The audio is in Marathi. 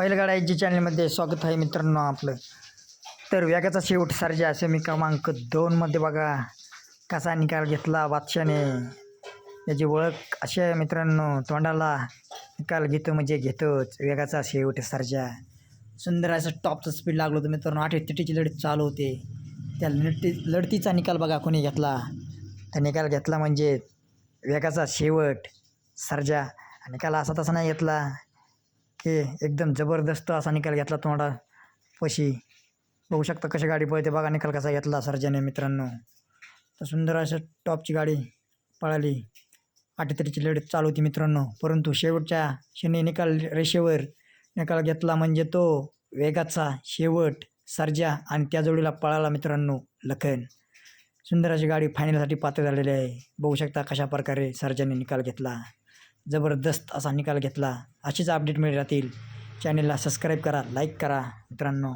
बैलगाड्याची चॅनलमध्ये स्वागत आहे मित्रांनो आपलं. तर वेगाचा शेवट सर्जा सेमी क्रमांक दोनमध्ये बघा. कसा निकाल घेतला बादशाने याची ओळख अशी आहे मित्रांनो तोंडाला निकाल घेतो म्हणजे घेतोच. वेगाचा शेवट सर्जा. सुंदर असं टॉपचं स्पीड लागलं होतं मित्रांनो. आठ तिटीची लढत चालू होते. त्या लढती लढतीचा निकाल बघा कोणी घेतला. त्या निकाल घेतला म्हणजे वेगाचा शेवट सर्जा. निकाल असा तसा नाही घेतला. की एकदम जबरदस्त असा निकाल घेतला तुम्हाला पशी. बघू शकता कशी गाडी पळते बघा निकाल कसा घेतला सर्जाने मित्रांनो. तर सुंदर अशा टॉपची गाडी पळाली. अटीतरीची लढत चालू होती मित्रांनो. परंतु शेवटच्या क्षणी निकाल रेषेवर निकाल घेतला म्हणजे तो वेगाचा शेवट सर्जा आणि त्या जोडीला पळाला मित्रांनो लखन. सुंदर अशी गाडी फायनलसाठी पात्र झालेली आहे. बघू शकता कशा प्रकारे सर्जाने निकाल घेतला. जबरदस्त असा निकाल घेतला. अशीच अपडेट मिळत राहतील. चॅनलला सबस्क्राईब करा लाईक करा मित्रांनो.